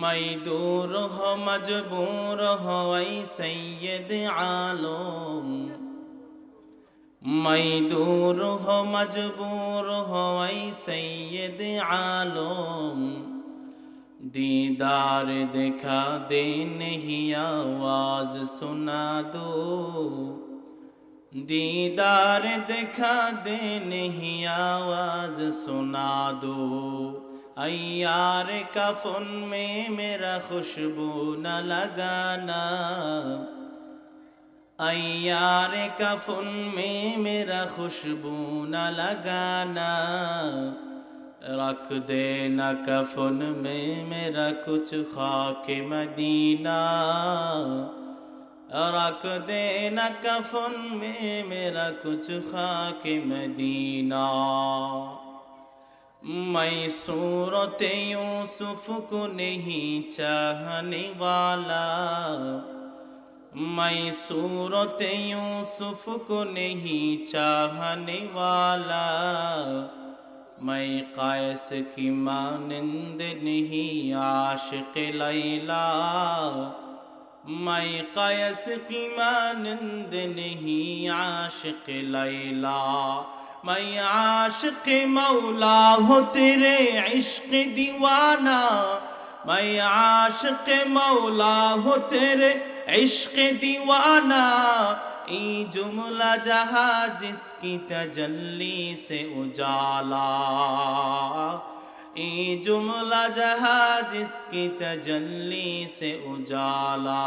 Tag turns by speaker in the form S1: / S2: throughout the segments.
S1: मजदूर हो मजबूर हो ऐ सैयद आलम मजदूर हो मजबूर हो ऐ सैयद आलम दीदार दिखा दे नहीं आवाज सुना दो दीदार दिखा दे नहीं आवाज सुना दो अयार कफन में मेरा खुशबू न लगाना अयार कफन में मेरा खुशबू न लगाना रख देना कफन में मेरा कुछ खाक मदीना रख देना कफन में मेरा कुछ खाक मदीना मैं सूरत यूसुफ को नहीं चाहने वाला मैं सूरत यूसुफ को नहीं चाहने वाला मैं कायस की मानंद नहीं आशिक लैला मैं कायस की मानंद नहीं आशिक लैला میں عاشق مولا ہو تیرے عشق دیوانہ میں عاشق مولا ہو تیرے عشق دیوانہ ای جملہ جہاں جس کی تجلی سے اجالا ای جملہ جہاں جس کی تجلی سے اجالا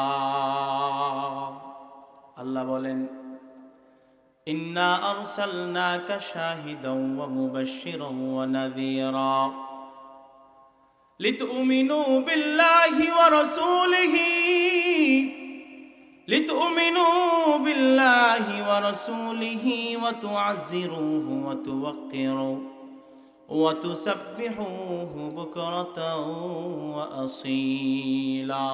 S1: اللہ بولیں শাহিদাও ওয়া মুবাশশিরাও ওয়া নাযীরা লিতুমিনু বিল্লাহি ওয়া রাসূলিহি لتؤمنوا بالله ورسوله وتعزروه وتوقروا وتسبحوه بكرة وأصيلا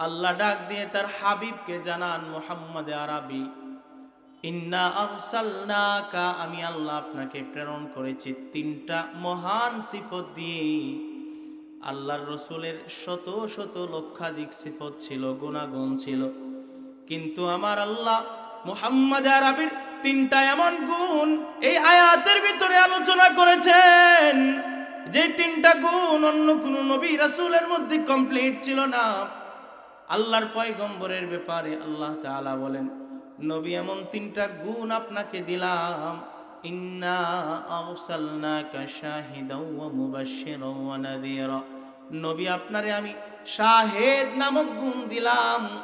S1: আল্লাহ ডাক দিয়ে তার হাবিবকে জানান মোহাম্মদ আরবি ইন্না আরসালনাকা আমি আল্লাহ আপনাকে প্রেরণ করেছি তিনটা মহান সিফত দিয়ে। আল্লাহর রসুলের শত শত লক্ষাধিক সিফত ছিল, গুণাগুণ ছিল। কিন্তু আমার আল্লাহ মুহাম্মদ আরবির তিনটা এমন গুণ এই আয়াতের ভিতরে আলোচনা করেছেন, যে তিনটা গুণ অন্য কোন নবী রাসূলের মধ্যে কমপ্লিট ছিল না। আল্লাহর পয়গম্বরের ব্যাপারে আল্লাহ তাআলা বলেন নবী এমন তিনটা গুণ আপনাকে দিলাম। নবী আপনারে আমি শাহেদ নামক গুণ দিলাম।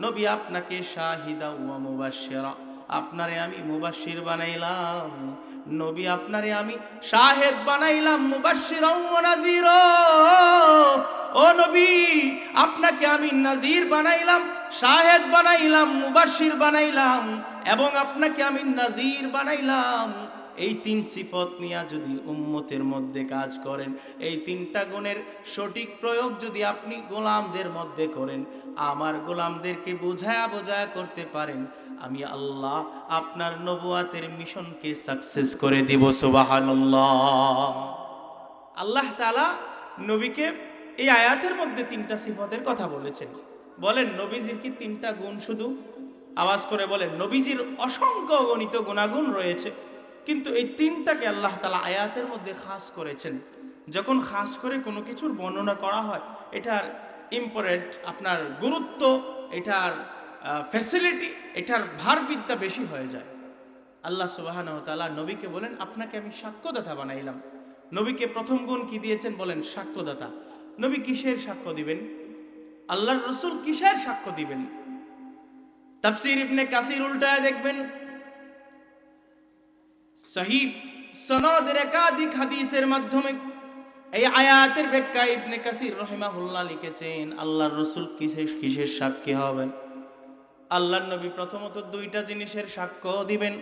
S1: নবী আপনাকে শাহিদা ওয়া মুবাশশিরা। আপনারে আমি মুবাসির বানাইলাম। নবী আপনারে আমি শাহেদ বানাইলাম মুবাসির নাজির ও নবী, আপনাকে আমি নাজির বানাইলাম, শাহেদ বানাইলাম মুবাসির বানাইলাম এবং আপনাকে আমি নাজির বানাইলাম। এই তিন সিফত নিয়ে যদি উম্মতের মধ্যে কাজ করেন, এই তিনটা গুণের সঠিক প্রয়োগ যদি আপনি গোলামদের মধ্যে করেন, আমার গোলামদেরকে বোঝায়া বোঝায়া করতে পারেন, আমি আল্লাহ আপনার নবুয়াতের মিশনকে সাকসেস করে দিব, সুবহানাল্লাহ। আল্লাহ তালা নবীকে এই আয়াতের মধ্যে তিনটা সিফতের কথা বলেছেন। বলেন, নবীজির কি তিনটা গুণ শুধু? আওয়াজ করে বলেন, নবীজির অসংখ্য গণিত গুণাগুণ রয়েছে। কিন্তু এই তিনটাকে আল্লাহ তালা আয়াতের মধ্যে খাস করেছেন। যখন খাস করে কোনো কিছুর বর্ণনা করা হয়, এটার ইম্পর্টেন্ট আপনার গুরুত্ব, এটার ফ্যাসিলিটি এটার ভারবিদ্যা বেশি হয়ে যায়। আল্লাহ সুবাহান তালা নবীকে বলেন, আপনাকে আমি সাক্ষ্যদাতা বানাইলাম। নবীকে প্রথম গুণ কি দিয়েছেন বলেন, সাক্ষ্যদাতা। নবী কিসের সাক্ষ্য দিবেন? আল্লাহর রসুল কিসের সাক্ষ্য দিবেন? তাফসির ইবনে কাসির উল্টায় দেখবেন সহিব সনদের একাধিক হাদিসের মাধ্যমে এই আয়াতের ব্যাখ্যা ইবনে কাসির রহিমাহুল্লাহ লিখেছেন, আল্লাহর রসুল কিসের কিসের সাক্ষী হবেন? আল্লাহর নবী প্রথমত দুইটা জিনিসের সাক্ষ্য দিবেন।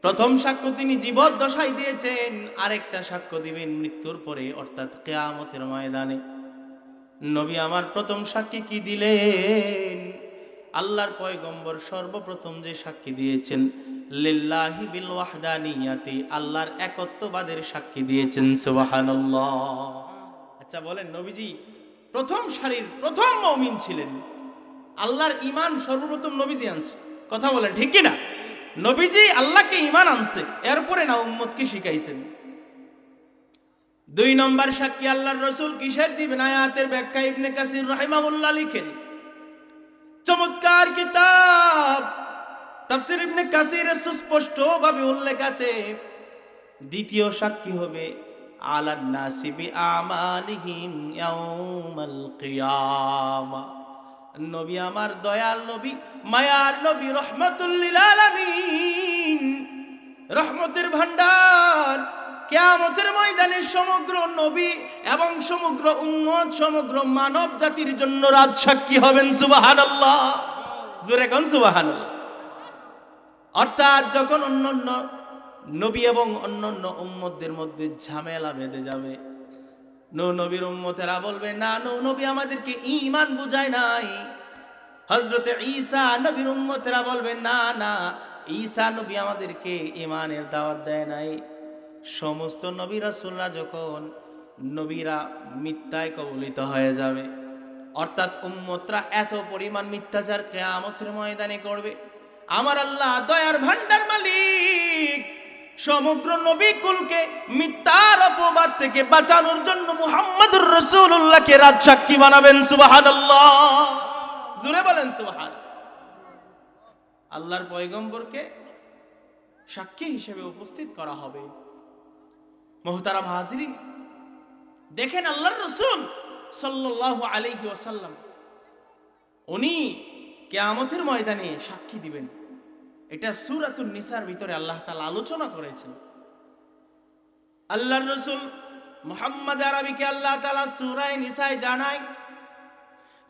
S1: প্রথম সাক্ষ্য তিনি জীবদ্দশায় দিয়েছেন, আরেকটা সাক্ষ্য দিবেন মৃত্যুর পরে, অর্থাৎ কেয়ামতের ময়দানে। নবী আমার প্রথম সাক্ষী কি দিলেন? আল্লাহর পয়গম্বর সর্বপ্রথম যে সাক্ষী দিয়েছেন লিল্লাহি বিল ওয়াহদানিয়াতি আল্লাহর একত্ববাদের সাক্ষী দিয়েছেন, সুবহানাল্লাহ। আচ্ছা বলেন, নবীজি প্রথম সারির প্রথম ছিলেন। আল্লাহর সর্বপ্রথম নবীজি আনছে। কথা বলেন, ঠিক নবীজি আল্লাহকে ইমান আনছে, এরপরে না উম্মতকে শিখাইছেন। দুই নম্বর সাক্ষী আল্লাহর রসুল কিসের দিবেন? আয়াতের ব্যাখ্যা ইবনে কাসির রাহিমাহুল্লাহ লিখেন। চমৎকার কিতাব তাফসির ইবনে কাসিরে সুস্পষ্ট ভাবে উল্লেখ আছে, দ্বিতীয় সাক্ষী হবে, আলান নাসিবি আমালিহিম ইয়াউমাল কিয়ামা। নবী আমার দয়াল নবী, মায়ার নবী রহমাতুল্লিল আলামিন। রহমতের ভান্ডার কেয়ামতের ময়দানে সমগ্র নবী এবং সমগ্র উম্মত, সমগ্র মানব জাতির জন্য রাজ সাক্ষী হবেন সুবহানাল্লাহ। জোরে কোন সুবহানাল্লাহ। অর্থাৎ যখন অন্যান্য নবী এবং অন্যান্য উম্মতদের মধ্যে ঝামেলা বেঁধে যাবে নৌ নবীর উম্মতেরা বলবে, না নৌ নবী আমাদেরকে ইমান বুঝায় নাই। হজরতে ঈসা নবীর উম্মতেরা বলবে, না না, ঈসা নবী আমাদেরকে ইমানের দাওয়াত দেয় নাই। সমস্ত নবী রাসূলরা যখন নবীরা মিথ্যায় কবলিত হয়ে যাবে, অর্থাৎ উম্মতরা এত পরিমাণ মিথ্যাচার কেয়ামতের ময়দানে করবে আমার আল্লাহ দয়ার ভান্ডার মালিক। সমগ্র নবী কুলকে মিথ্যার অপবাদ থেকে বাঁচানোর জন্য মুহাম্মদুর রাসূলুল্লাহকে রাজ সাক্ষী বানাবেন, সুবহানাল্লাহ। জুড়ে বলেন, সুবহান। আল্লাহর পয়গম্বরকে সাক্ষী হিসেবে উপস্থিত করা হবে। মোহতারাম হাজিরিন, দেখেন আল্লাহর রসুল সাল্লাল্লাহু আলাইহি ওয়াসাল্লাম, উনি কেয়ামতের ময়দানে সাক্ষী দিবেন। এটা সুরাতুন নিসার ভিতরে আল্লাহ তাআলা আলোচনা করেছেন আল্লাহর রসুল মুহাম্মদ আরবিকে আল্লাহ তাআলা সূরায়ে নিসায় জানায়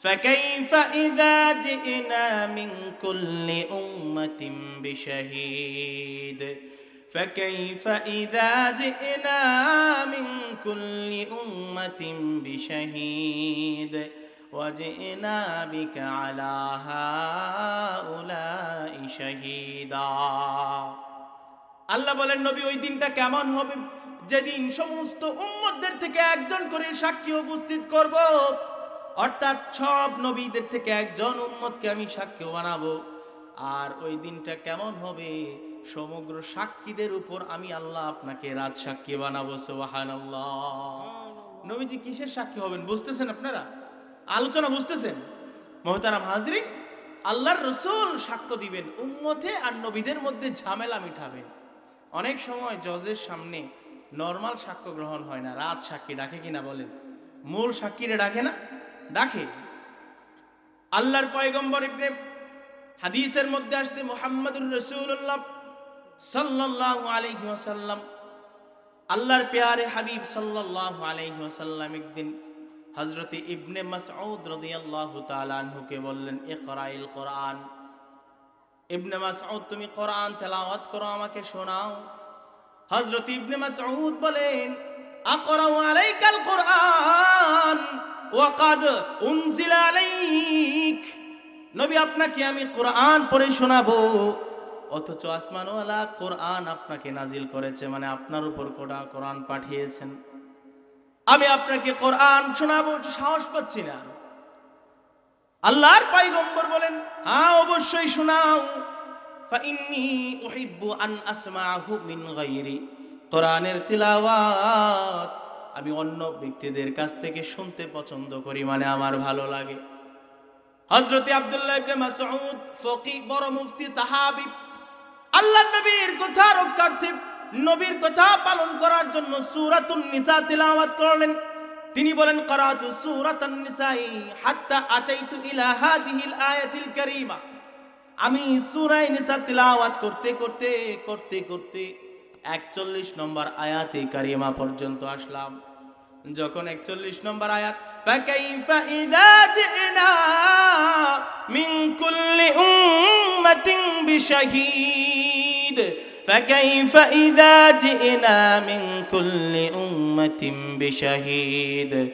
S1: فكيف إذا جئنا من كل أمة بشهيد فكيف إذا جئنا من كل أمة بشهيد وجئنا بك على هؤلاء شهيدا আল্লাহ বলেন নবী ওই দিনটা কেমন হবে যেদিন সমস্ত উম্মতদের থেকে একজন করে সাক্ষী উপস্থিত করব অর্থাৎ সব নবীদের থেকে একজন উম্মতকে আমি সাক্ষী বানাবো আর ওই দিনটা কেমন হবে সমগ্র সাক্ষীদের উপর আমি আল্লাহ আপনাকে রাজ সাক্ষী বানাবো সুবহানাল্লাহ নবীজি কিসের সাক্ষী হবেন বুঝতেছেন আপনারা আলোচনা বুঝতেছেন? মহতারাম হাজরি আল্লাহর রসুল সাক্ষ্য দিবেন, উম্মতে আর নবীদের মধ্যে ঝামেলা মিঠাবেন অনেক সময় জজের সামনে নর্মাল সাক্ষ্য গ্রহণ হয় না, রাত সাক্ষী ডাকে কিনা বলেন? মূল সাক্ষীরে ডাকে না? ডাকে। আল্লাহর পয়গম্বর ইবনে হাদিসের মধ্যে আসছে, মুহাম্মদুর রসুল্লাহ সাল্লাল্লাহু আলাইহি ওয়াসাল্লাম। আল্লাহর পেয়ারে হাবিব সাল্লাল্লাহু আলাইহি ওয়াসাল্লাম একদিন হযরতে ইবনে মাসউদ রাদিয়াল্লাহু তাআলা আনহুকে বললেন, ইকরাইল কোরআন। ইবনে মাসউদ, তুমি কোরআন তেলাওয়াত করো, আমাকে শোনাও। হযরত ইবনে মাসউদ বলেন, আকরাউ আলাইকাল কোরআন ওয়াকাদ উনজিলা আলাইক। নবী, আপনাকে আমি কোরআন পড়ে শোনাবো। অথচ আসমানওয়ালা কোরআন আপনাকে নাজিল করেছে মানে আপনার উপর কোরআন কোরআন পাঠিয়েছেন। আমি আপনাকে কোরআন শোনাবো সাহস পাচ্ছি না। আল্লাহর পাইগম্বর বলেন হ্যাঁ অবশ্যই শোনাও। কোরআনের তিলাওয়াত আমি অন্য ব্যক্তিদের কাছ থেকে শুনতে পছন্দ করি মানে আমার ভালো লাগে। হযরতে আব্দুল্লাহ ইবনে মাসউদ ফকি বড় মুফতি, সাহাবী আল্লাহ নবীর কথা রক্ষার্থে নবীর কথা পালন করার জন্য সূরাতুন নিসা তিলাওয়াত করলেন। তিনি বলেন, করাতু সূরাতুন নিসাই হাত্তা আতাইতু ইলা হাদিহিল আয়াতিল কারীমা। আমি সূরায়ে নিসা তিলাওয়াত করতে করতে করতে করতে 41 নম্বর আয়াতে কারিমা পর্যন্ত আসলাম। যখন 41 নম্বর আয়াত, ফাকাইফা ইযা জিনা মিন কুল্লি উম্মাতিন বিশাহিদ। فكيف إذا جئنا من كل أمة بشهيد؟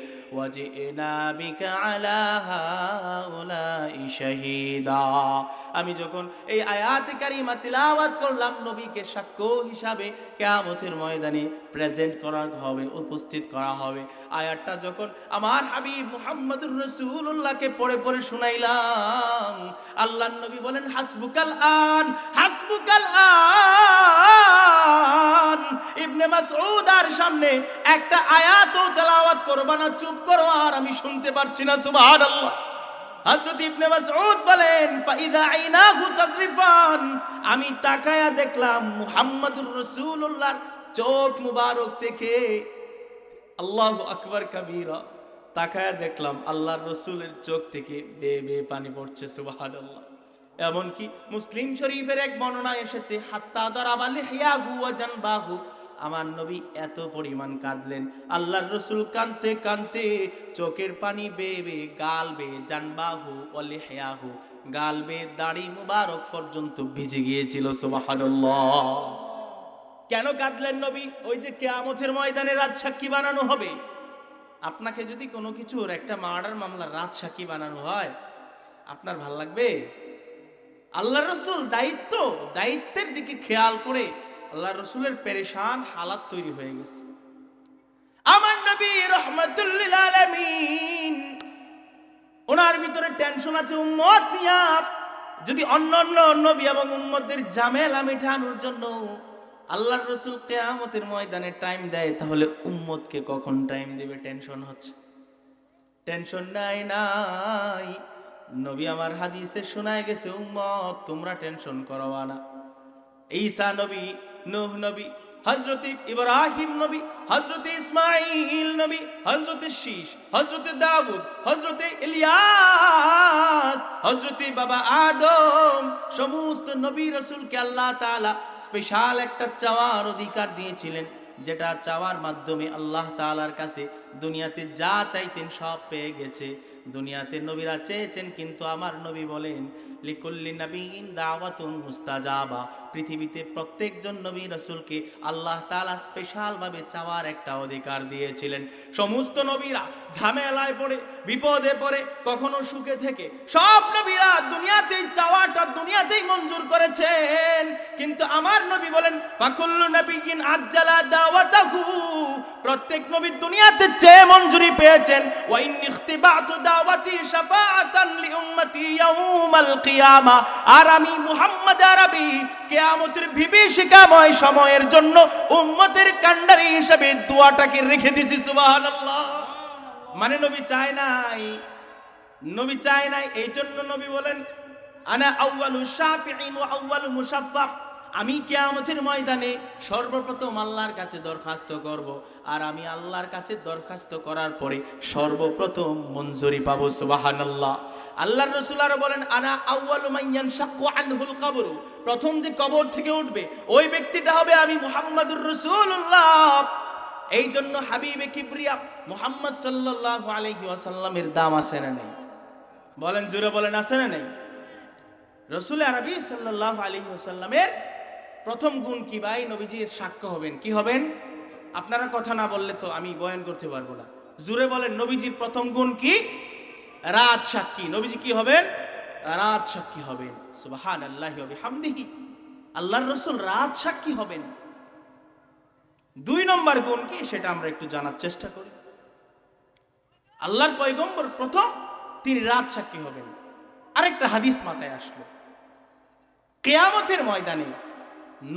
S1: আমি যখন এই আয়াত কারিমা তিলাওয়াত করলাম, নবীকে সাক্ষ্য হিসাবে কিয়ামতের ময়দানে প্রেজেন্ট করা হবে, উপস্থিত করা হবে। আয়াতটা যখন আমার হাবিব মুহাম্মদুর রাসূলুল্লাহকে পড়ে পড়ে শুনাইলাম আল্লাহ নবী বলেন, হাসবুকাল আন হাসবুকাল আন। ইবনে মাসউদ আর সামনে একটা আয়াতও তেলাওয়াত করবা না, চুপ করো, আর আমি শুনতে পারছি না, সুবহানাল্লাহ। হযরত ইবনে মাসউদ বলেন, ফাইদা আইনাহু তাজরিফান। আমি তাকায়া দেখলাম, মুহাম্মাদুর রাসূলুল্লাহর চোখ মুবারক থেকে আল্লাহু আকবার কাবীরা। তাকায়া দেখলাম, আল্লাহর রসুলের চোখ থেকে বে বে পানি পড়ছে, সুবহানাল্লাহ। এমনকি মুসলিম শরীফের এক বর্ণনা এসেছে, হাত্তা দারাবালে হিয়াগু ওয়া জানবাহু। আমার নবী এত পরিমাণ কাঁদলেন। আল্লাহর রসুল কানতে কানতে চোখের পানি বেয়ে বেয়ে গাল বেয়ে জানবাহু অলি হেয়াহু গাল বেয়ে দাড়ি মুবারক পর্যন্ত ভিজে গিয়েছিল, সুবহানাল্লাহ। কেন কাঁদলেন নবী? ওই যে কেয়ামতের ময়দানে রাজ সাক্ষী বানানো হবে। আপনাকে যদি কোনো কিছুর একটা মার্ডার মামলার রাজ সাক্ষী বানানো হয়, আপনার ভালো লাগবে? আল্লাহ রসুল দায়িত্ব, দায়িত্বের দিকে খেয়াল করে আল্লাহ রসুলের পেরেশান হালাত তৈরি হয়ে গেছে। আমার নবী রহমতুল্লিল আলামিন, ওনার ভিতরে টেনশন আছে, উম্মত নিয়া। যদি অন্য অন্য নবী এবং উম্মতদের জামেলা মিঠানোর জন্য আল্লাহর রসুল কেয়ামতের ময়দানে টাইম দেয়, তাহলে উম্মতকে কখন টাইম দেবে? টেনশন হচ্ছে। টেনশন নাই নাই। নবী আমার হাদিসে শোনায় গেছে, উম্মত, তোমরা টেনশন করবা না। ঈসা নবী, নূহ নবী হজরত ইব্রাহিম নবী হজরত ইসমাইল নবী হজরত শীষ হজরত দাউদ হজরত ইলিয়াস হজরত বাবা আদম, সমস্ত নবী রসুলকে আল্লাহ তাআলা স্পেশাল একটা চাওয়ার অধিকার দিয়েছিলেন, যেটা চাওয়ার মাধ্যমে আল্লাহ তাআলার কাছে দুনিয়াতে যা চাইতেন সব পেয়ে গেছে। দুনিয়াতে নবীরা চেয়েছেন কিন্তু আমার নবী বলেন লিকুল্লি নবীন দাওয়াতুন মুস্তাজাবা। পৃথিবীতে প্রত্যেকজন নবী রসুলকে আল্লাহ তাআলা স্পেশাল ভাবে চাওয়ার একটা অধিকার দিয়েছিলেন। সমস্ত নবীরা ঝামেলায় পড়ে, বিপদে পড়ে, কখনো সুখে থেকে, সব নবীরা দুনিয়াতেই চাওয়াটা দুনিয়াতেই মঞ্জুর করেছেন। কিন্তু আমার নবী বলেন, ফাকুল্লু নবীন আজ্জালা দাওয়াতাহু। প্রত্যেক নবী দুনিয়াতে চেয়ে মঞ্জুরি পেয়েছেন। ওয়াইন ইখতিবাতু দাওয়াতি শাফাআতান লিউম্মতি ইয়াউমাল কিয়ামা। আর আমি মুহাম্মদ আরবি কিয়ামতের বিভীষিকাময় সময়ের জন্য উম্মতের কান্ডারি হিসেবে দোয়াটাকে রেখে দিছি, সুবহানাল্লাহ। মানে নবী চায় নাই। নবী চায় নাই এই জন্য নবী বলেন, আনা আউয়ালু শাফিঈন ওয়া আউয়ালু মুশাফফা আমি কিয়ামতের ময়দানে সর্বপ্রথম আল্লাহর কাছে দরখাস্ত করব, আর আমি আল্লাহর কাছে দরখাস্ত করার পরে সর্বপ্রথম মঞ্জুরি পাবো, সুবহানাল্লাহ। আল্লাহর রসুল আরও বলেন, আনা আউয়ালু মাইয়ান শাক্কু আনহুল কবর? প্রথম যে কবর থেকে উঠবে, ওই ব্যক্তিটা হবে আমি মুহাম্মাদুর রাসূলুল্লাহ। এই জন্য হাবিবে কিবরিয়া মোহাম্মদ সাল্লাল্লাহু আলাইহি ওয়াসাল্লামের দাম আছে না নেই? বলেন জুড়ে বলেন, আছে না নেই? রসুল আরবি সাল্লাল্লাহু আলাইহি ওয়াসাল্লামের প্রথম গুণ কি ভাই? নবীজির সাক্ষ্য হবেন। কি হবেন? আপনারা কথা না বললে তো আমি বয়ান করতে পারব না। জুড়ে বলেন, নবীজির প্রথম গুণ কি? রাত সাক্ষী। নবীজি কি হবেন? রাত সাক্ষী হবেন। সুবাহান আল্লাহ হামদিহি আল্লাহর রসুল রাত সাক্ষী হবেন। দুই নম্বর গুণ কি? সেটা আমরা একটু জানার চেষ্টা করি। আল্লাহর পয়গম্বর প্রথম, তিনি রাত সাক্ষী হবেন। আরেকটা হাদিস মাথায় আসলো। কেয়ামতের ময়দানে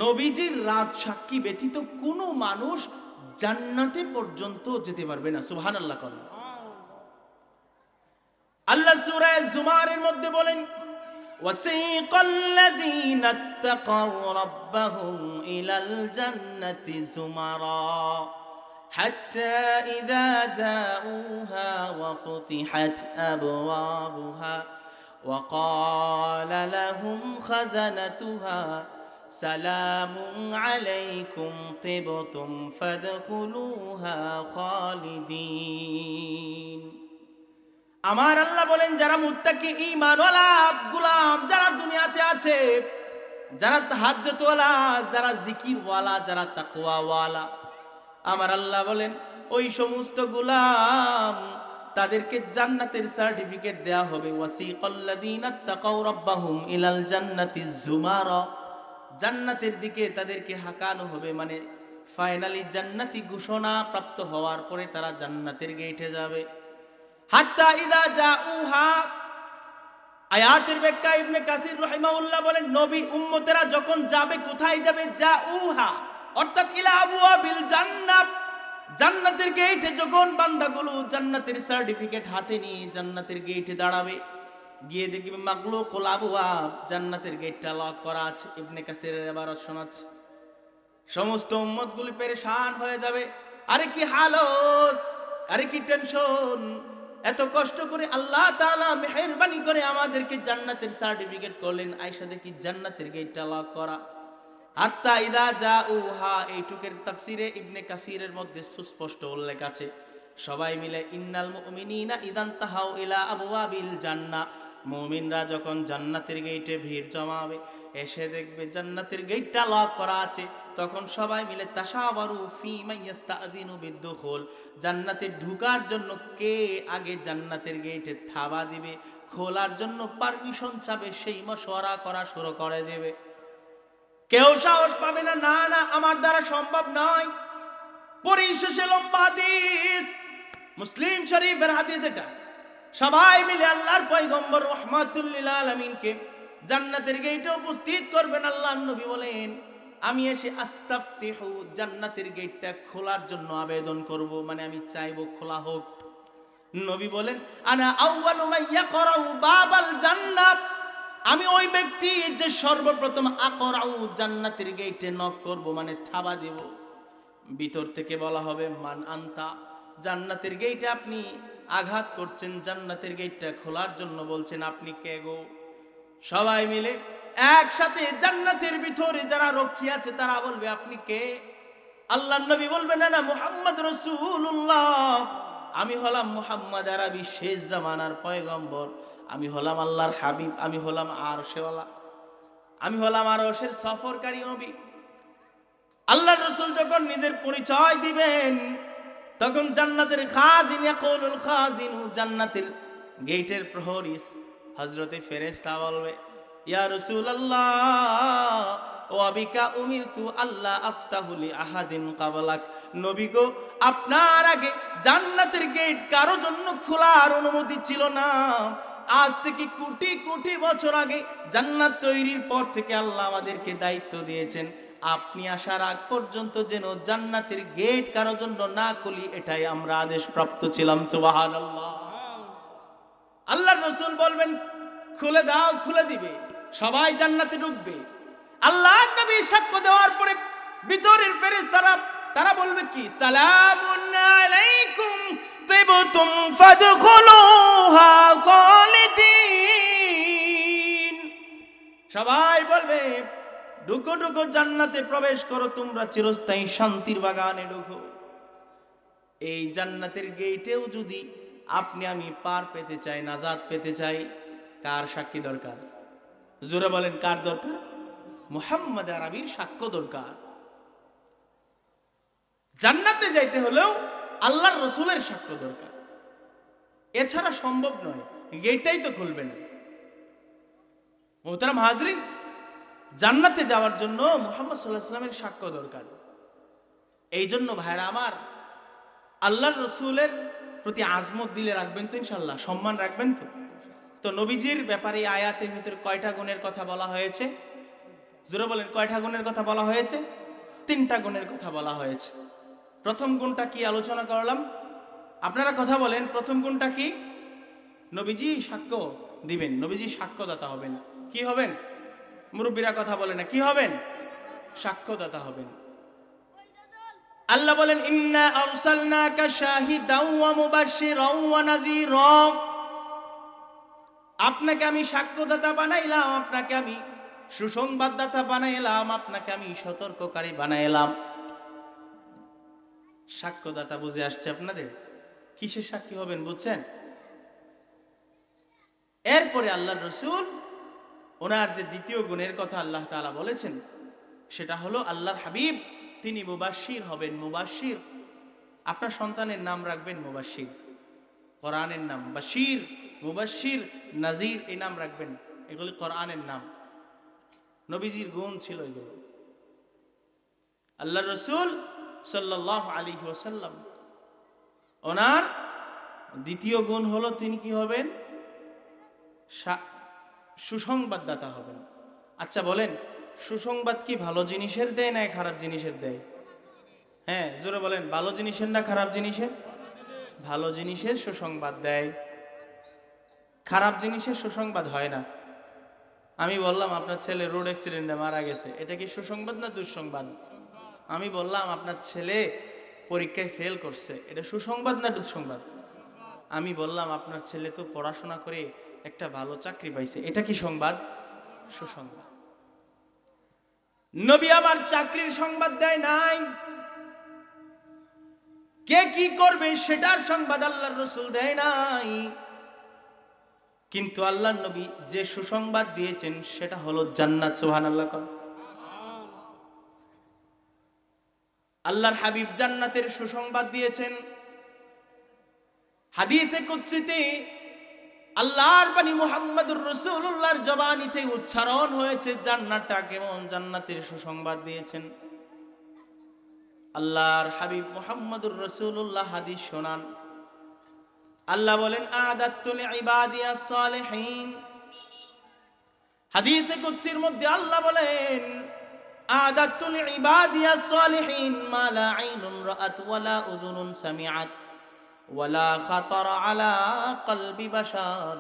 S1: নবীজির রাত সাক্ষী ব্যতীত কোনো মানুষ জান্নাতে পর্যন্ত যেতে পারবে না সুবহান আল্লাহ করেন আল্লাহ সূরায় জুমারের মধ্যে বলেন وسيق الذين اتقوا ربهم إلى الجنة زمرا حتى إذا جاءوها وفتحت أبوابها وقال لهم خزنتها সালামুন আলাইকুম তিবতুম ফাদখুলুহা খালিদিন। আমার আল্লাহ বলেন, যারা মুত্তাকি ঈমানওয়ালা, গুলাম, যারা দুনিয়াতে আছে, যারা তাহাজ্জতওয়ালা যারা জিকিরওয়ালা, যারা তাকওয়াওয়ালা, আমার আল্লাহ বলেন, ওই সমস্ত গোলাম তাদেরকে জান্নাতের সার্টিফিকেট দেয়া হবে। ওয়াসিকাল্লাযীনা তাকাউ রাব্বাহুম ইলাল জান্নাতি যুমারা। জান্নাতের দিকে তাদেরকে হাঁকানো হবে মানে ফাইনালি জান্নাতি ঘোষণা প্রাপ্ত হওয়ার পরে তারা জান্নাতের গেটে যাবে। হাত্তা ইদা জাউহা, আয়াতের ব্যাখ্যা ইবনে কাসির রহিমাউল্লাহ বলেন, নবী উম্মতেরা যখন যাবে, কোথায় যাবে? জাউহা, অর্থাৎ ইলা আবওয়াবিল জান্নাত। জান্নাতের গেটে যখন বান্দাগুলো জান্নাতের সার্টিফিকেট হাতে নিয়ে জান্নাতের গেটে দাঁড়াবে গিয়ে দেখবে মাগলো কোলাবুয়া জান্নাতের গেটটা লক করা আছে। ইবনে কাসিরের এবার শোনাচ্ছে সমস্ত উম্মতগুলি পেরেশান হয়ে যাবে। আরে কি হালত, আরে কি টেনশন এত কষ্ট করে আল্লাহ তাআলা মেহেরবানি করে আমাদেরকে জান্নাতের সার্টিফিকেট করলেন। আয়সা দেখি জান্নাতের গেটটা লক করা। আত্মা ইদা যা উহা এইটুকের তাফসিরে ইবনে কাসিরের মধ্যে সুস্পষ্ট উল্লেখ আছে। সবাই মিলে ইন্নাল মুমিনিনা ইদান তাহাও ইলা আবওয়াবিল জান্নাহ। মুমিনরা যখন জান্নাতের গেটে ভিড় জমাবে, এসে দেখবে জান্নাতের গেটটা লক করা আছে। তখন সবাই মিলে তাশাওয়ারু ফি মাইয়াস্তাযিনু বিদ্দুখুল জান্নাতে ঢুকার জন্য কে আগে জান্নাতের গেটে থাবা দিবে? খোলার জন্য পারমিশন চাবে, সেই মশওয়ারা করা শুরু করে দেবে। কেউ সাহস পাবে না না না, আমার দ্বারা সম্ভব নয়। পরিশেষে লম্বা হাদিস। মুসলিম শরীফের হাদিস এটা। সবাই মিলে আল্লাহর পয়গম্বর রহমাতুল্লিল আলমিনকে জান্নাতের গেটে উপস্থিত করবেন আল্লাহ নবী বলেন, আমি এসে আস্তাফতিহু জান্নাতের গেটটা খোলার জন্য আবেদন করব মানে আমি চাইব খোলা হোক। নবী বলেন, আনা আউয়ালু মাইয়া করাউ বাবাল জান্নাত। আমি ওই ব্যক্তি যে সর্বপ্রথম আকরাউ জান্নাতের গেটে নক করব মানে থাবা দেব। ভিতর থেকে বলা হবে, মান আন্তা? জান্নাতের গেটে আপনি আঘাত করছেন, জান্নাতের গেটটা খোলার জন্য বলছেন, আপনি কে গো? সবাই মিলে একসাথে জান্নাতের ভিতরে যারা রক্ষী আছে, তারা বলবে, আপনি কে? আল্লাহ নবী বলবে না না, মুহাম্মদ রসুল্লাহ আমি হলাম মুহাম্মদ আরবি শেষ জামানার পয়গম্বর। আমি হলাম আল্লাহর হাবিব, আমি হলাম আর সেওয়ালা আমি হলাম আর ওসের সফরকারী নবী। আল্লাহ রসুল যখন নিজের পরিচয় দিবেন তখন জান্নাতের খাজিন ইয়াকুলুল খাজিনু, জান্নাতের গেটের প্রহরী হযরতে ফেরেশতা বলবে, ইয়া রাসূলুল্লাহ, ও আবিকা, উমিরতু আল্লাহ আফতাহুলি আহাদিন কাবলাক নবী গো, আপনার আগে জান্নাতের গেট কারও জন্য খোলার অনুমতি ছিল না। আজ থেকে কোটি কোটি বছর আগে জান্নাত তৈরির পর থেকে আল্লাহ আমাদেরকে দায়িত্ব দিয়েছেন। আপনি আসার আগ পর্যন্ত যেন জান্নাতের গেট কারোর জন্য না খুলি, এটাই আমরা আদেশ প্রাপ্ত ছিলাম আল্লাহ রসুল বলবেন, খুলে দাও, খুলে দিবে, সবাই জান্নাতে ঢুকবে। আল্লাহ নবী সাক্ষ্য দেওয়ার পরে ভিতরের ফেরেস তারা তারা বলবে কি? সালামুন আলাইকুম, তিবতুম ফাদখুলুহা সবাই বলবে ঢুকো ঢুকো, জান্নাতে প্রবেশ করো, তোমরা চিরস্থায়ী শান্তির বাগানে ঢুকো। এই জান্নাতের গেটেও যদি আপনি আমি পার পেতে চাই নাজাদ পেতে চাই, কার সাক্ষী দরকার? জোরে বলেন, কার দরকার? মুহাম্মদ আরবির সাক্ষ্য দরকার। জান্নাতে যাইতে হলেও আল্লাহর রসুলের সাক্ষ্য দরকার। এছাড়া সম্ভব নয় গেটটাই তো খুলবে না। মোহতারাম হাজরিন জান্নাতে যাওয়ার জন্য মোহাম্মদ সাল্লাহ সাল্লামের সাক্ষ্য দরকার। এই জন্য ভাইরা আমার, আল্লাহর রসুলের প্রতি আজমত দিলে রাখবেন তো ইনশাল্লাহ সম্মান রাখবেন তো। তো নবীজির ব্যাপারে আয়াতের ভিতরে কয়টা গুণের কথা বলা হয়েছে? জোরে বলেন, কয়টা গুণের কথা বলা হয়েছে? তিনটা গুণের কথা বলা হয়েছে। প্রথম গুণটা কি আলোচনা করলাম? আপনারা কথা বলেন, প্রথম গুণটা কি? নবীজি সাক্ষ্য দিবেন, নবীজি সাক্ষ্যদাতা হবেন। কি হবেন? মুরব্বীরা কথা বলে না। কি হবেন? সাক্ষ্যদাতা হবেন। আল্লাহ বলেন, ইন্না আরসালনাকা শাহিদাও ওয়া মুবাশশিরাও ওয়া নাযীরা। আপনাকে আমি সাক্ষ্যদাতা বানাইলাম, আপনাকে আমি সুসংবাদদাতা বানাইলাম, আপনাকে আমি সতর্ককারী বানাইলাম। সাক্ষ্যদাতা বুঝে আসছে আপনাদের? কিসের সাক্ষী হবেন বুঝছেন? এরপরে আল্লাহর রসুল ওনার যে দ্বিতীয় গুণের কথা আল্লাহ তাআলা বলেছেন, সেটা হলো আল্লাহর হাবিব, তিনি মুবাশির হবেন মুবাশির আপনার সন্তানের নাম রাখবেন মুবাশির কোরআনের নাম বাশির মুবাশির নাজির, এই নাম রাখবেন। এগুলি কোরআনের নাম। নবীজির গুণ ছিল এগুলো। আল্লাহ রসুল সাল্লাহ আলী ওসাল্লাম ওনার দ্বিতীয় গুণ হলো তিনি কি হবেন? সুসংবাদদাতা হবেন। আচ্ছা বলেন, সুসংবাদ কি ভালো জিনিসের দেয় না খারাপ জিনিসের দেয়? হ্যাঁ জোরে বলেন, ভালো জিনিসের না খারাপ জিনিসের? ভালো জিনিসের সুসংবাদ দেয়। খারাপ জিনিসের সুসংবাদ হয় না। আমি বললাম, আপনার ছেলে রোড অ্যাক্সিডেন্টে মারা গেছে। এটা কি সুসংবাদ না দুঃসংবাদ? আমি বললাম, আপনার ছেলে পরীক্ষায় ফেল করছে। এটা সুসংবাদ না দুঃসংবাদ? আমি বললাম, আপনার ছেলে তো পড়াশোনা করে একটা ভালো চাকরি পাইছে। এটা কি সংবাদ? সুসংবাদ। নবী আমার চাকরির সংবাদ দেয় নাই। কে কি করবে সেটার সংবাদ আল্লাহর রসুল দেয় নাই। কিন্তু আল্লাহ নবী যে সুসংবাদ দিয়েছেন, সেটা হলো জান্নাত সুহান আল্লাহ আল্লাহর হাবিব জান্নাতের সুসংবাদ দিয়েছেন। হাদিসে কুৎসিতে আল্লাহর বাণী মুহাম্মদুর রসুল্লাহর জবানিতে উচ্চারণ হয়েছে, জান্নাতটা কেমন? জান্নাতের সুসংবাদ দিয়েছেন। আল্লাহর হাবিব মুহাম্মদুর রসুল্লাহ হাদিস শোনান। আল্লাহ বলেন আদাতুল ইবাদিয়া সালেহিন। হাদিসে কুদসির মধ্যে আল্লাহ বলেন আদাতুল ইবাদিয়া সালেহিন, মা লা আইনুন রাআত ওয়ালা উযুনুন সামিআত। ওয়ালা খাতার আলা কলবি বাশার।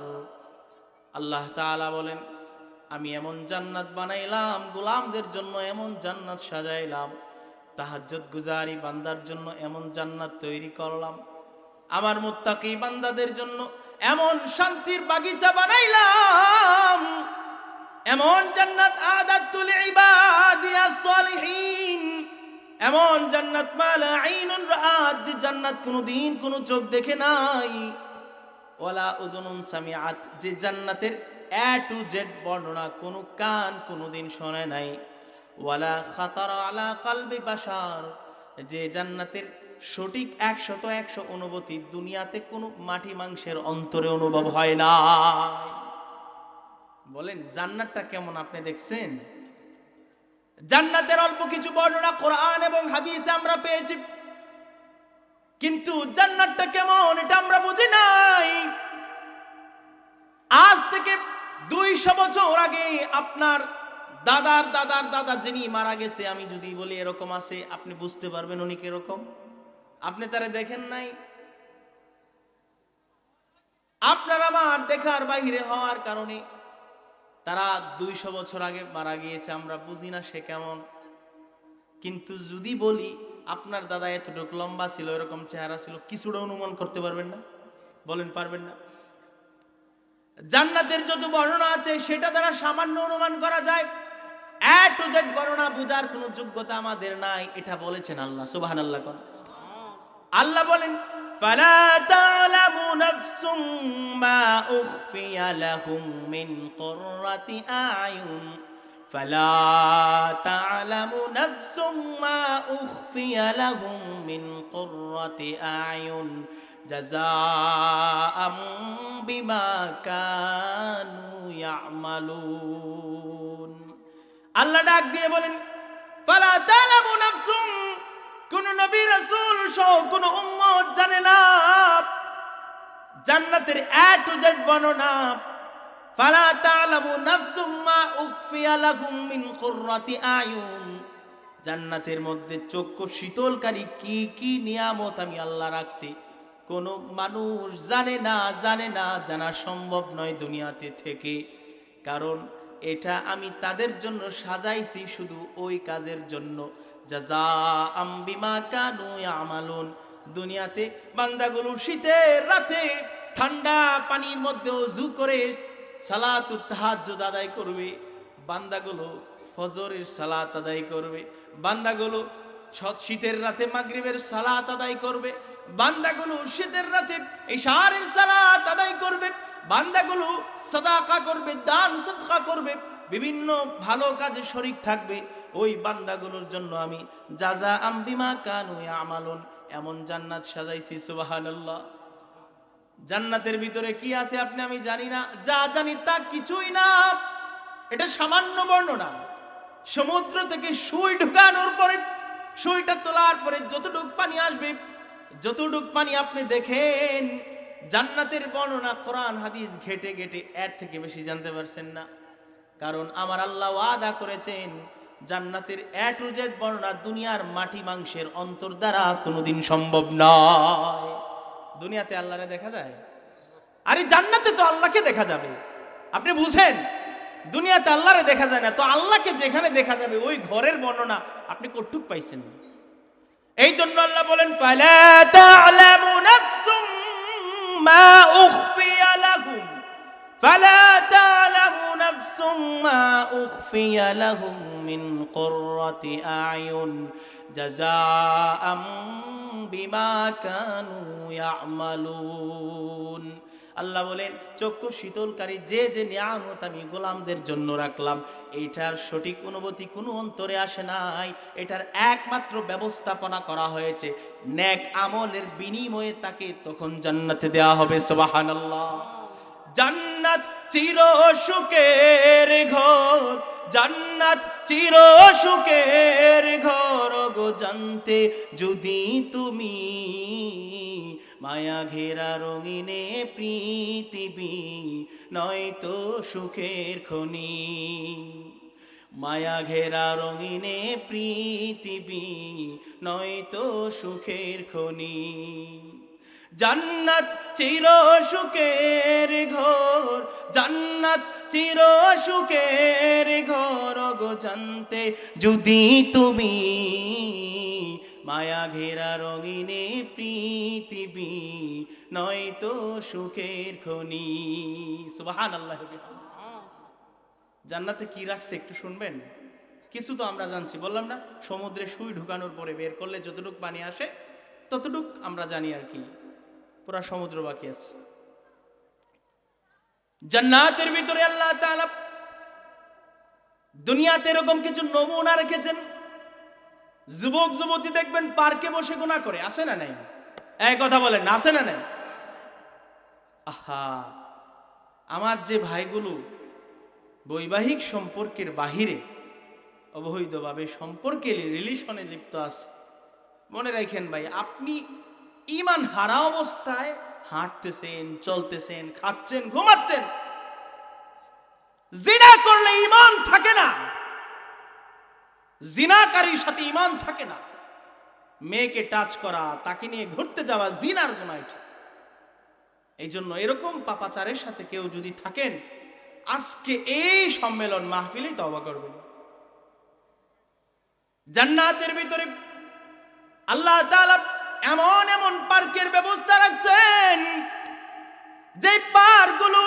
S1: আল্লাহ তাআলা বলেন, আমি এমন জান্নাত বানাইলাম, গোলামদের জন্য এমন জান্নাত সাজাইলাম, তাহাজ্জুদ গুজারি বান্দার জন্য এমন জান্নাত তৈরি করলাম, আমার মুত্তাকি বান্দাদের জন্য এমন শান্তির বাগিচা বানাইলাম, এমন জান্নাত আদাতুল ইবাদিয়া সালিহিন। এমন জান্নাত মালা, আইনুন রাআত, যে জান্নাত কোনোদিন কোনো চোখ দেখে নাই। ওয়ালা উদুনুন সামিআত, যে জান্নাতের এ টু জেড বর্ণনা কোনো কান কোনোদিন শোনে নাই। ওয়ালা খাতার আলা কালবি বাশার, যে জান্নাতের সঠিক একশত একশো অনুভূতি দুনিয়াতে কোনো মাটি মাংসের অন্তরে অনুভব হয় না বলেন, জান্নাতটা কেমন আপনি দেখছেন? জান্নাতের অল্প কিছু বর্ণনা কোরআন এবং হাদিসে আমরা পেয়েছি। কিন্তু জান্নাতটা কেমন এটা আমরা বুঝি নাই। আজ থেকে দুইশো বছর আগে আপনার দাদার দাদার দাদা যিনি মারা গেছে, আমি যদি বলি এরকম আছে, আপনি বুঝতে পারবেন উনি কীরকম। আপনি তারা দেখেন নাই? আপনার আমার দেখার বাহিরে হওয়ার কারণে তারা দুইশো বছর আগে মারা গিয়েছে, আমরা বুঝি না সে কেমন। কিন্তু যদি বলি, আপনার দাদা এতটুকু লম্বা ছিল, এরকম চেহারা ছিল, কিছুটা অনুমান করতে পারবেন না? বলেন, পারবেন না? জান্নাতের যত বর্ণনা আছে, সেটা দ্বারা সামান্য অনুমান করা যায়। এ টু বর্ণনা বোঝার কোনো যোগ্যতা আমাদের নাই, এটা বলেছেন আল্লাহ সুবহান আল্লাহ আল্লাহ বলেন فلا تعلم نفس ما أخفي لهم من قرة أعين فلا تعلم نفس ما أخفي لهم من قرة أعين جزاء بما كانوا يعملون আল্লাহ ডাক দিয়ে বলেন ফালা তালামু নাফসুম কোন নবী রাসূল সহ কোন উম্মত জানে না। জান্নাতের এ টু জেড বর্ণনা। ফালা তালামু নাফসুম মা উখফিয়া লাহুম মিন কুররাতি আয়ুন। জান্নাতের মধ্যে চক্ষু শীতলকারী কি কি নিয়ামত আমি আল্লাহ রাখছি? কোন মানুষ জানে না জানে না, জানা সম্ভব নয় দুনিয়াতে থেকে। কারণ এটা আমি তাদের জন্য সাজাইছি শুধু ওই কাজের জন্য। জাজা আম্বিমা কানু আমালুন দুনিয়াতে বান্দাগুলো শীতের রাতে ঠান্ডা পানির মধ্যে উজু করে সালাত তাহাজ্জুদ আদায় করবে। বান্দাগুলো ফজরের সালাত আদায় করবে। বান্দাগুলো শীতের রাতে মাগরিবের সালাত আদায় করবে। বান্দাগুলো শীতের রাতে ইশারের সালাত আদায় করবে। বান্দাগুলো সাদাকা করবে, দান সদকা করবে। বিভিন্ন ভালো কাজে শরিক থাকবে, ওই বান্দাগুলোর জন্য আমি যাজা আম্বিমা কানু আমালন এমন জান্নাত সাজাইছি, সুবহানাল্লাহ। জান্নাতের ভিতরে কি আছে আপনি আমি জানি না, যা জানি তা কিছুই না। এটা সামান্য বর্ণনা। সমুদ্র থেকে সুই ঢুকানোর পরে, সুইটা তোলার পরে যতটুক পানি আসবে, যতটুক পানি আপনি দেখেন, জান্নাতের বর্ণনা, কোরআন, হাদিস ঘেটে ঘেটে এর থেকে বেশি জানতে পারছেন না। কারণ আমার আল্লাহ ওয়াদা করেছেন, জান্নাতের এ টু বর্ণনা দুনিয়ার মাটি মাংসের অন্তর দ্বারা কোনোদিন সম্ভব নয়। দুনিয়াতে আল্লাহরে দেখা যায়? আরে জান্নাতে তো আল্লাহকে দেখা যাবে। আপনি বুঝেন? দুনিয়াতে আল্লাহরে দেখা যায় না, তো আল্লাহকে যেখানে দেখা যাবে, ওই ঘরের বর্ণনা আপনি কটুক পাইছেন। এই জন্য আল্লাহ বলেন, ফালা তা'লামু নাফসুম মা উখফিয়া লাহুম। فلا تعلم نفس ما أخفي لهم من قرة أعين جزاء بما كانوا يعملون আল্লাহ বলেন চক্ষু শীতলকারী যে যে নিয়ামত আমি গোলামদের জন্য রাখলাম এইটার সঠিক অনুভূতি কোনো অন্তরে আসে নাই এটার একমাত্র ব্যবস্থাপনা করা হয়েছে ন্যাক আমলের বিনিময়ে তাকে তখন জান্নাতে দেওয়া হবে সুবহানাল্লাহ জান্নাত চির সুখের ঘর, জান্নাত চির সুখের ঘর গো জানতে যদি তুমি মায়া ঘেরা রঙিনে পৃথিবী, নয়তো সুখের খনি। মায়া ঘেরা রঙিনে পৃথিবী, নয়তো সুখের খনি। জান্নাত চির সুখের ঘর, জান্নাত চির সুখের ঘর গো জানতে। যদি তুমি মায়া ঘেরা রঙিনে পৃথিবী, নয়তো সুখের খনি। সুবাহান আল্লাহ জান্নাতে কি রাখছে একটু শুনবেন? কিছু তো আমরা জানছি, বললাম না? সমুদ্রে সুই ঢুকানোর পরে বের করলে যতটুক পানি আসে, ততটুক আমরা জানি আর কি। পুরা সমুদ্র বাকি আছে। জান্নাতের ভিতরে আল্লাহ তাআলা দুনিয়াতে এরকম কিছু নমুনা রেখেছেন। যুবক, যুবতী দেখবেন পার্কে বসে গোনা করে। আসে না নাই? এই কথা বলেন আসে না নাই? আহা, আমার যে ভাইগুলো বৈবাহিক সম্পর্কের বাহিরে অবৈধভাবে সম্পর্কে রিলেশনে লিপ্ত আছে, মনে রাখেন ভাই, আপনি ইমান হারা অবস্থায় হাঁটতেছেন, চলতেছেন, খাচ্ছেন, ঘুমাচ্ছেন। জিনা করলে ইমান থাকে না। জিনাকারীর সাথে ইমান থাকে না। মেয়েকে টাচ করা, তাকে নিয়ে ঘুরতে যাওয়া, জিনার গুণা এটা। এই জন্য এরকম পাপাচারের সাথে কেউ যদি থাকেন, আজকে এই সম্মেলন মাহফিলেই তবা করবেন। জান্নাতের ভিতরে আল্লাহ তাআলা এমন এমন পার্কের ব্যবস্থা রাখছেন যে পার্কগুলো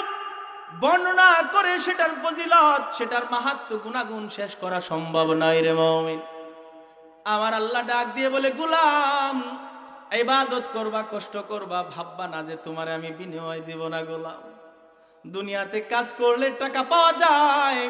S1: বর্ণনা করে সেটার ফজিলত, সেটার মাহাত্ম গুণাগুণ শেষ করা সম্ভব নয় রে মমিন। আমার আল্লাহ ডাক দিয়ে বলে, গুলাম, ইবাদত করবা, কষ্ট করবা, ভাববা না যে তোমারে আমি বিনিময় দিব না, গোলাম। দুনিয়াতে কাজ করলে টাকা পাওয়া যায়